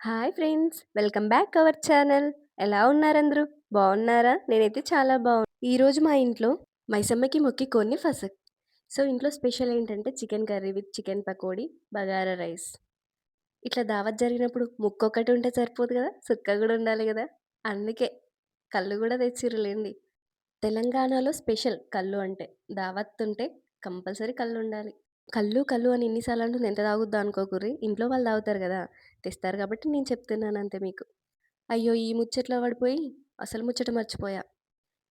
Hi friends welcome back our channel. ఎలా ఉన్నారందరూ? బాగున్నారా? నేనైతే చాలా బాగున్నా. ఈరోజు మా ఇంట్లో మైసమ్మకి మొక్కి కొన్ని ఫసక్. సో ఇంట్లో స్పెషల్ ఏంటంటే chicken curry with chicken pakodi bagara rice. ఇట్లా దావత్ జరిగినప్పుడు ముక్క ఒకటి ఉంటే సరిపోదు కదా? సుక్క కూడా ఉండాలి కదా? అందుకే కళ్ళు కూడా తెచ్చిర్రులేండి తెలంగాణలో స్పెషల్ కళ్ళు అంటే దావత్ ఉంటే కంపల్సరీ కళ్ళు ఉండాలి. కళ్ళు కళ్ళు అని ఎన్నిసార్లు అంటుంది. ఎంత తాగుద్దా అనుకోకుర్రి ఇంట్లో వాళ్ళు తాగుతారు కదా! తెస్తారు కాబట్టి నేను చెప్తున్నాను అంతే మీకు. అయ్యో! ఈ ముచ్చట్లో పడిపోయి అసలు ముచ్చట మర్చిపోయా.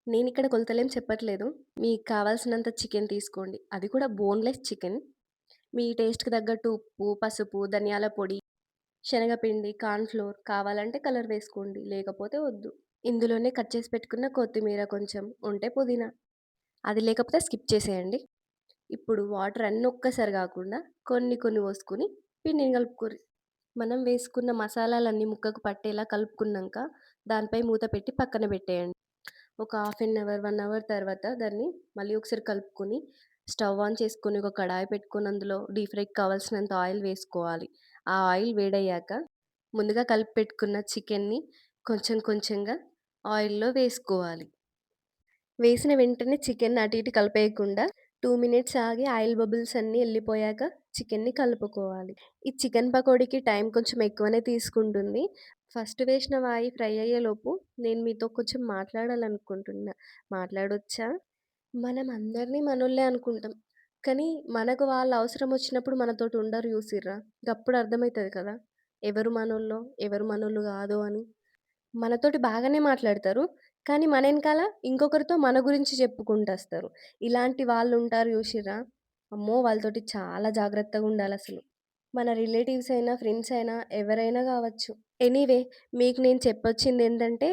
నేను ఇక్కడ కొలతలేం చెప్పట్లేదు. మీకు కావాల్సినంత చికెన్ తీసుకోండి. అది కూడా బోన్లెస్ చికెన్. మీ టేస్ట్కి తగ్గట్టు ఉప్పు పసుపు ధనియాల పొడి శనగపిండి కార్న్ఫ్లోర్ కావాలంటే కలర్ వేసుకోండి. లేకపోతే వద్దు. ఇందులోనే కట్ చేసి పెట్టుకున్న కొత్తిమీర కొంచెం ఉంటే పుదీనా. అది లేకపోతే స్కిప్ చేసేయండి. ఇప్పుడు వాటర్ అన్నీ ఒక్కసారి కాకుండా కొన్ని కొన్ని పోసుకొని పిండిని కలుపుకొని మనం వేసుకున్న మసాలాలన్నీ ముక్కకు పట్టేలా కలుపుకున్నాక దానిపై మూత పెట్టి పక్కన పెట్టేయండి. ఒక half an hour one hour తర్వాత దాన్ని మళ్ళీ ఒకసారి కలుపుకొని స్టవ్ ఆన్ చేసుకొని ఒక కడాయి పెట్టుకొని అందులో డీప్ ఫ్రైకి కావాల్సినంత ఆయిల్ వేసుకోవాలి. ఆ ఆయిల్ వేడయ్యాక ముందుగా కలిపి పెట్టుకున్న చికెన్ని కొంచెం కొంచెంగా ఆయిల్లో వేసుకోవాలి. వేసిన వెంటనే చికెన్ అటు ఇటు కలిపేయకుండా టూ మినిట్స్ ఆగి ఆయిల్ బబుల్స్ అన్నీ వెళ్ళిపోయాక చికెన్ని కలుపుకోవాలి. ఈ చికెన్ పకోడీకి టైం కొంచెం ఎక్కువనే తీసుకుంటుంది. ఫస్ట్ వేసిన వాయి ఫ్రై అయ్యేలోపు నేను మీతో కొంచెం మాట్లాడాలనుకుంటున్నా. మాట్లాడొచ్చా? మనం అందరినీ మనోళ్ళే అనుకుంటాం. కానీ మనకు వాళ్ళ అవసరం వచ్చినప్పుడు మనతోటి ఉండరు చూసిర్రా? అప్పుడు అర్థమవుతుంది కదా? ఎవరు మనోళ్ళో? ఎవరు మనోళ్ళు కాదో అని. మనతోటి బాగానే మాట్లాడతారు. కానీ మన వెనకాల ఇంకొకరితో మన గురించి చెప్పుకుంటొస్తారు. ఇలాంటి వాళ్ళు ఉంటారు చూసిర్రా? అమ్మో! వాళ్ళతోటి చాలా జాగ్రత్తగా ఉండాలి అసలు మన రిలేటివ్స్ అయినా, ఫ్రెండ్స్ అయినా ఎవరైనా కావచ్చు. ఎనీవే మీకు నేను చెప్పొచ్చింది ఏంటంటే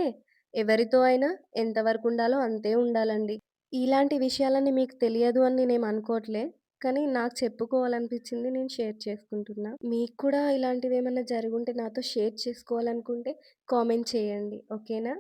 ఎవరితో అయినా ఎంతవరకు ఉండాలో అంతే ఉండాలండి. ఇలాంటి విషయాలన్నీ మీకు తెలియదు అని నేను అనుకోవట్లే. కానీ నాకు చెప్పుకోవాలనిపించింది నేను షేర్ చేసుకుంటున్నా. మీకు కూడా ఇలాంటివి ఏమన్నా జరుగుంటే నాతో షేర్ చేసుకోవాలనుకుంటే కామెంట్ చేయండి. ఓకేనా?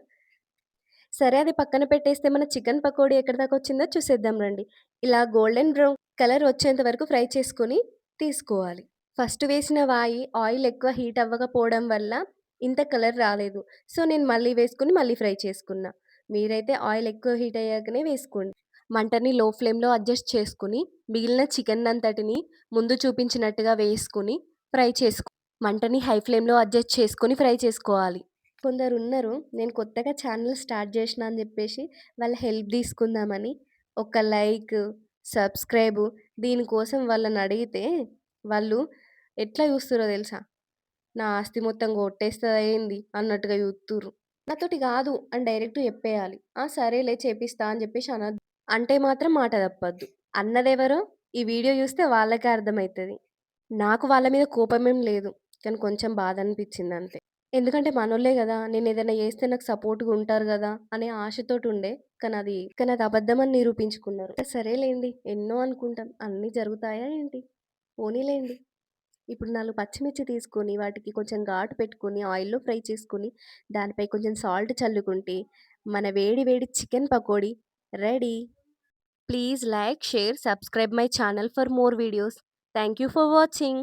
సరే అది పక్కన పెట్టేస్తే మన చికెన్ పకోడీ ఎక్కడి దాకా వచ్చిందో చూసేద్దాం రండి. ఇలా గోల్డెన్ బ్రౌన్ కలర్ వచ్చేంత వరకు ఫ్రై చేసుకొని తీసుకోవాలి. ఫస్ట్ వేసిన వాయి ఆయిల్ ఎక్కువ హీట్ అవ్వకపోవడం వల్ల ఇంత కలర్ రాలేదు. సో, నేను మళ్ళీ వేసుకుని మళ్ళీ ఫ్రై చేసుకున్నా. మీరైతే ఆయిల్ ఎక్కువ హీట్ అయ్యాకనే వేసుకోండి. మంటని లో ఫ్లేమ్‌లో అడ్జస్ట్ చేసుకుని మిగిలిన చికెన్ అంతటిని ముందు చూపించినట్టుగా వేసుకుని ఫ్రై చేసుకో మంటని హై ఫ్లేమ్‌లో అడ్జస్ట్ చేసుకొని ఫ్రై చేసుకోవాలి. కొందరు ఉన్నారు నేను కొత్తగా ఛానల్ స్టార్ట్ చేసిన అని చెప్పేసి వాళ్ళ హెల్ప్ తీసుకుందామని ఒక లైక్, సబ్స్క్రైబు దీనికోసం వాళ్ళని అడిగితే వాళ్ళు ఎట్లా చూస్తుర్రో తెలుసా? నా ఆస్తి మొత్తం కొట్టేస్తుంది ఏంది అన్నట్టుగా చూస్తుర్రు నాతోటి కాదు అని డైరెక్ట్ చెప్పేయాలి. ఆ! సరేలే చేపిస్తా అని చెప్పేసి అన అంటే మాత్రం మాట తప్పద్దు అన్నదెవరో ఈ వీడియో చూస్తే వాళ్ళకే అర్థమవుతుంది నాకు వాళ్ళ మీద కోపమేం లేదు. కానీ కొంచెం బాధ అనిపించింది అంతే. ఎందుకంటే మనోళ్ళే నేను ఏదైనా చేస్తే నాకు సపోర్ట్‌గా ఉంటారు కదా అనే ఆశతోటి ఉండే. కానీ అది కానీ అది అబద్ధమని నిరూపించుకున్నారు. సరేలేండి. ఎన్నో అనుకుంటాం. అన్నీ జరుగుతాయా ఏంటి? పోనీలెండి. ఇప్పుడు 4 పచ్చిమిర్చి తీసుకొని వాటికి కొంచెం ఘాటు పెట్టుకొని ఆయిల్‌లో ఫ్రై చేసుకొని దానిపై కొంచెం సాల్ట్ చల్లుకుంటే మన వేడి వేడి chicken pakodi ready. Please like, share, subscribe my channel for more videos. Thank you for watching.